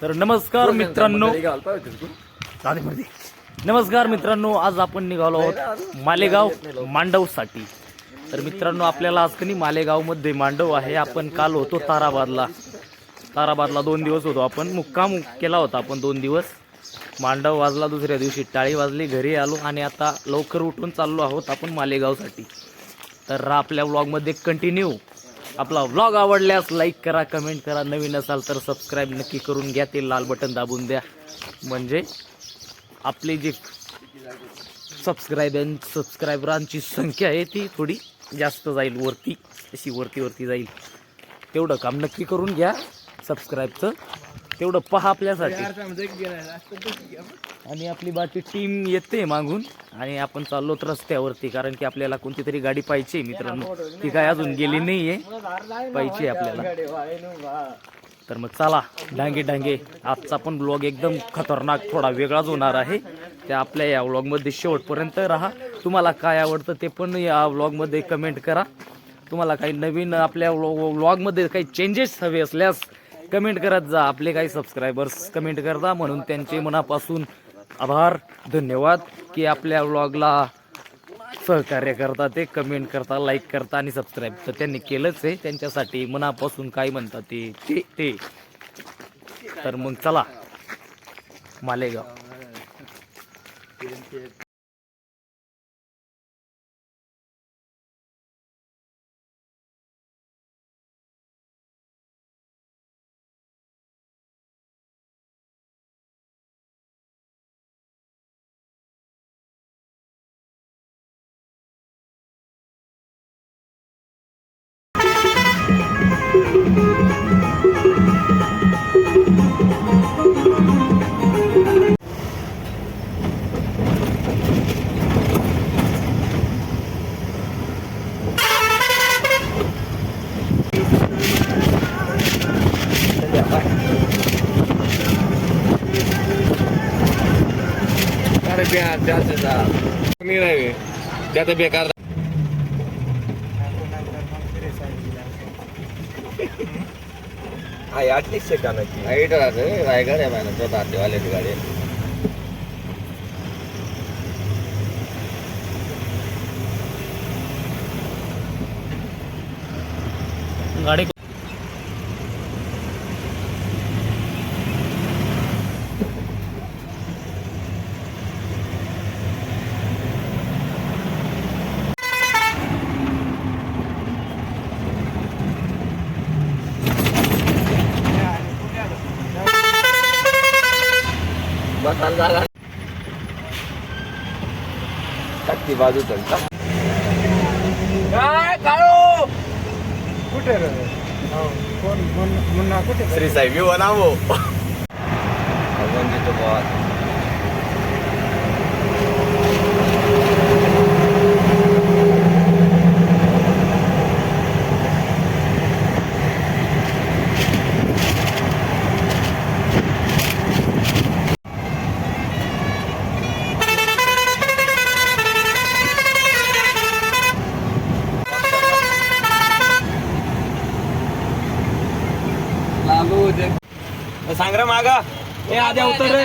तर नमस्कार मित्रांनो. नमस्कार मित्रांनो आज आपण निघालो आहोत मालेगाव मांडवसाठी. तर मित्रांनो आपल्याला आज कनी मालेगावमध्ये मांडव आहे. आपण काल होतो ताराबादला. ताराबादला दोन दिवस होतो. आपण मुक्काम केला होता आपण दोन दिवस. मांडव वाजला दुसऱ्या दिवशी टाळी वाजली घरी आलो आणि आता लवकर उठून चाललो आहोत आपण मालेगावसाठी. तर आपल्या व्लॉगमध्ये कंटिन्यू आपला व्लॉग आवडल्यास लाईक करा कमेंट करा. नवीन असाल तर सबस्क्राईब नक्की करून घ्या. ते लाल बटन दाबून द्या. म्हणजे आपली जी सबस्क्राईब सबस्क्रायबरांची संख्या आहे ती थोडी जास्त जाईल वरती. अशी वरती वरती जाईल. तेवढं काम नक्की करून घ्या. सबस्क्राईबचं तेवढं पहा आपल्यासाठी. आणि आपली बाकी टीम येते मागून. आणि आपण चाललो रस्त्यावरती कारण की आपल्याला कोणती तरी गाडी पाहिजे मित्रांनो. ती काय अजून गेली नाहीये. पाहिजे आपल्याला. तर मग चला डांगे डांगे आजचा पण ब्लॉग एकदम खतरनाक थोडा वेगळाच होणार आहे. ते आपल्या या व्लॉगमध्ये शेवटपर्यंत राहा. तुम्हाला काय आवडतं ते पण या व्लॉगमध्ये कमेंट करा. तुम्हाला काही नवीन आपल्या व्लॉगमध्ये काही चेंजेस हवे असल्यास कमेंट करत जा. आपले काही सबस्क्रायबर्स कमेंट करता. म्हणून त्यांचे मनापासून आभार धन्यवाद की आपल्या व्लॉगला सहकार्य करता. ते कमेंट करता लाईक करता आणि सबस्क्राईब तर त्यांनी केलंच आहे त्यांच्यासाठी मनापासून काय म्हणतात ते ते ते. तर मग चला. मालेगाव. अरे प्यार त्याचा नाही रे त्याचा बेकार आहे हाईट राहते. रायगड आहे माझ्या स्वतः वाल्याची गाडी गाडी टाकती बाजू तर. काय काळू? कुठे रे? कोण मुन्ना कुठे? श्री साहेब येऊ नावो अजून देतो जागा हे आद्या उतर रे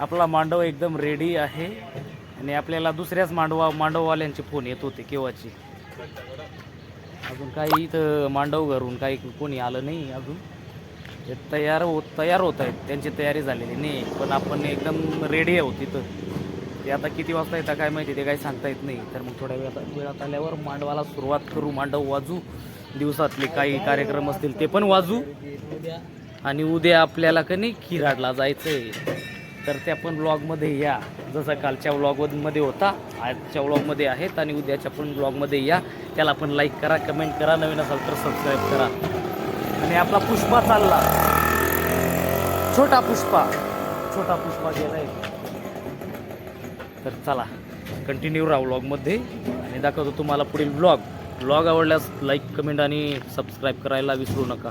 आपला मांडव एकदम रेडी आहे. आणि आपल्याला दुसऱ्याच मांडवा मांडववाल्यांचे फोन येत होते केव्हाचे? अजून काही इथं मांडव घरून काही कोणी आलं नाही अजून. हे तयार होत तयार होत आहेत. त्यांची तयारी झालेली नाही. पण आपण एकदम रेडी आहोत हो तिथं. ते आता किती वाजता येतं काय माहिती ते काही सांगता येत नाही. तर मग थोड्या वेळात वेळात आल्यावर मांडवाला सुरुवात करू. मांडव वाजू. दिवसातले काही कार्यक्रम असतील ते पण वाजू. आणि उद्या आपल्याला का नाही किराडला जायचं आहे तर त्या पण ब्लॉगमध्ये या. जसं कालच्या ब्लॉगमध्ये होता आजच्या ब्लॉगमध्ये आहेत आणि उद्याच्या पण ब्लॉगमध्ये या. त्याला पण लाईक करा कमेंट करा नवीन असाल तर सबस्क्राईब करा. आणि आपला पुष्पा चालला. छोटा पुष्पा. छोटा पुष्पा गेलाय. तर चला कंटिन्यू राहा व्लॉगमध्ये आणि दाखवतो तुम्हाला पुढील ब्लॉग ब्लॉग आवडल्यास लाईक कमेंट आणि सबस्क्राईब करायला विसरू नका.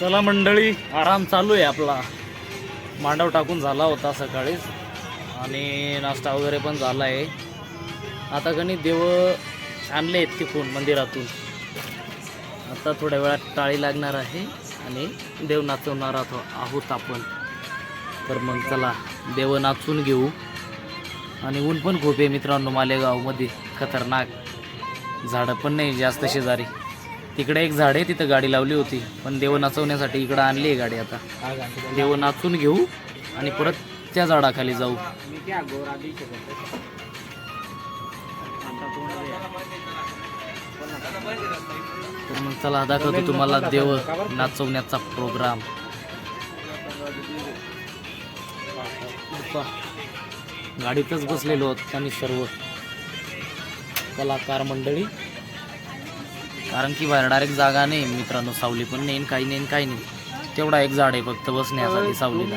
चला मंडळी आराम चालू आहे आपला. मांडव टाकून झाला होता सकाळीच आणि नाश्ता वगैरे पण झाला आहे. आता कणी देव आणले आहेत तिकून मंदिरातून. आता थोड्या वेळात टाळी लागणार आहे आणि देव नाचवणार आहोत आहोत आपण. तर मग चला देव नाचून घेऊ. आणि ऊन पण खूप आहे मित्रांनो मालेगावमध्ये. खतरनाक झाडं पण नाही जास्त शेजारी. तिकडे एक झाड आहे तिथं गाडी लावली होती. पण देव नाचवण्यासाठी इकडं आणली आहे गाडी आता. देव नाचून घेऊ आणि परत त्या झाडाखाली जाऊ. चला दाखवतो तुम्हाला देव नाचवण्याचा प्रोग्राम गाडीतच बसलेलो आहोत आम्ही सर्व. कलाकार मंडळी. कारण की बाहेर डायरेक्ट जागा नाही मित्रांनो सावली पण नाही आणि काही नाही आणि काही नाही. तेवढा एक झाड आहे फक्त बसण्यासाठी सावलीला.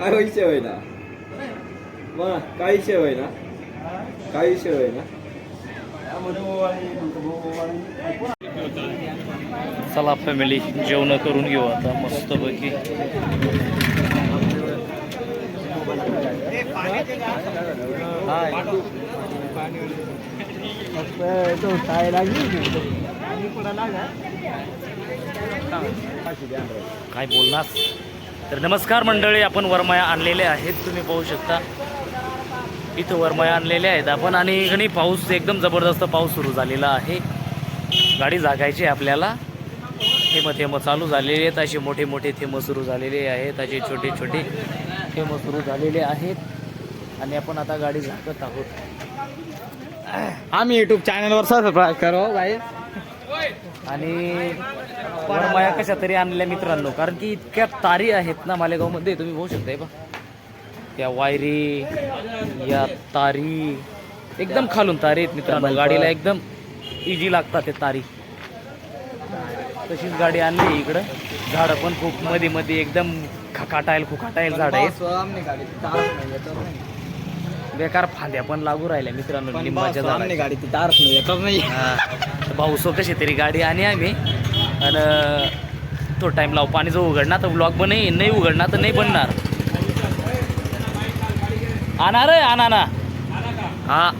काय विषय होय ना मग काय विषय होय ना काय विषय होय ना चला फॅमिली जेवण करून घेऊ आता मस्तपैकी. काय काय बोलणार तर नमस्कार मंडळी आपण वरमाया आणलेले आहेत. तुम्ही पाहू शकता इथं वरमाया आणलेले आहेत आपण. आणि गणी पाऊस एकदम जबरदस्त पाऊस सुरू झालेला आहे. गाडी जागायची आहे आपल्याला. थेंब थेंब चालू झालेले आहेत. असे मोठे मोठे थेंब सुरू झालेले आहेत. असे छोटे छोटे थेंब सुरू झालेले आहेत. आणि आपण आता गाडी झाकत आहोत. आम्ही यूट्यूब चॅनलवर सबस्क्राईब करो बाई आणि वरमाया कशा तरी आणल्या मित्रांनो. कारण की इतक्या तारी आहेत ना मालेगावमध्ये तुम्ही बघू शकताय बा त्या वायरी या तारी एकदम खालून तारी आहेत मित्रांनो. गाडीला एकदम इजी लागतात ते तारी. तशीच गाडी आणली इकडं. झाडं पण खूप मध्ये मध्ये एकदम खकाटायल खुकाटायल झाड आहेत. बेकार फांद्या पण लागू राहिल्या मित्रांनो लिंबाच्या झाडाच्या. गाडी ती तारच नाही. हा. तर भाऊसो कशी तरी गाडी आणि आम्ही. आणि तो टाइम लाव पाणी जो उघडणार तर ब्लॉग पण नाही नाही उघडणार तर नाही बनणार. आणा रे आणा ना हा.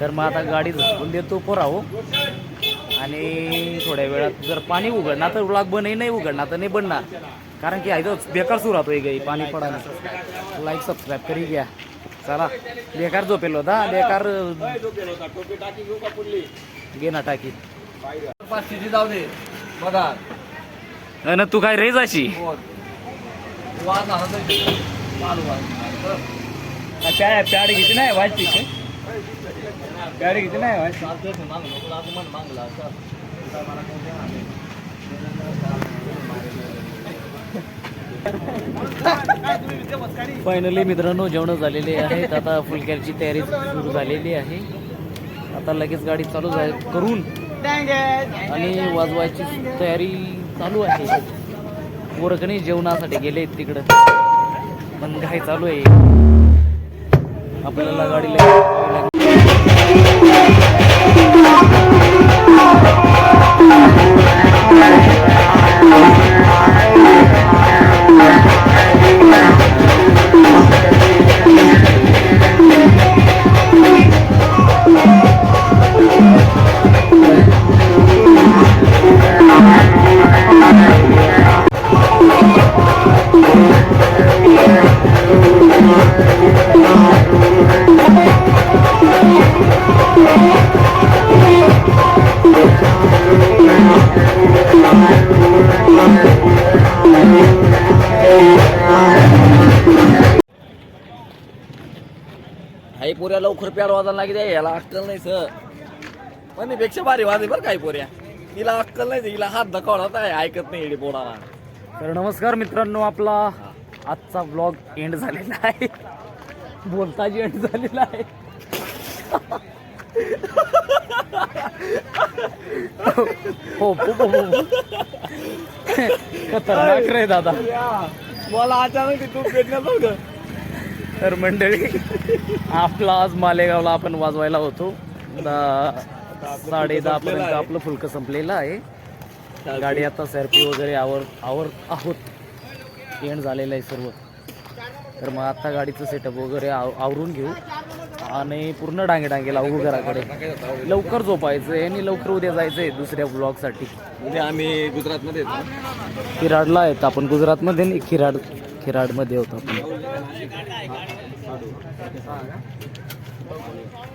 तर मग आता गाडी झाकून देतो पोराहो. आणि थोड्या वेळात जर पाणी उघडणार तर ब्लॉग बनही नाही उघडणार तर नाही बनणार. कारण की आहे बेकार सुरू राहतोय गाई पाणी पडायला. लाईक सबस्क्राईब करी घ्या. चला बेकार झोपेल होता बेकार घे ना टाकी. पाचशेची जाऊ दे. बघा. अन तू काय रे जाशी? वाज आला तर चालू वाज प्याड प्याड किती नाही फायनली मित्रांनो जेवण झालेले आहेत आता फुलक्याची तयारी सुरू झालेली आहे. आता लगेच गाडी चालू झाली करून आणि वाजवायची तयारी चालू आहे. पोरकणी जेवणासाठी गेले तिकडं. पण घाई चालू आहे? आपल्याला गाडीला प्याड वाजायला लागली याला अक्कल नाही सर. पण पेक्षा भारी वाजे बरं काही पोऱ्या तिला अक्कल नाही तिला हात धकावला आहे ऐकत नाही इडी पोराला. तर नमस्कार मित्रांनो आपला आजचा ब्लॉग एंड झालेला आहे. बोलताची एंड झालेला आहे. हो हो, हो, हो. खतरनाक रे दादा. मला अचानक तू भेटण्यात तर मंडळी आपला आज मालेगावला आपण वाजवायला होतो. साडे दहा पर्यंत आपलं फुलकं संपलेलं आहे. गाडी आता सरपी वगैरे आवर आवर आहोत. एंड झालेलं आहे सर्व. तर मग आता गाडीचं सेटअप वगैरे आव आवरून घेऊ. आणि पूर्ण डांगे डांगे लावू घराकडे. लवकर झोपायचं आहे आणि लवकर उद्या जायचं आहे दुसऱ्या ब्लॉगसाठी उद्या आम्ही गुजरातमध्ये येतो. खिराडला आहेत. आपण गुजरातमध्ये नाही खिराड खिराडमध्ये होतो आपण.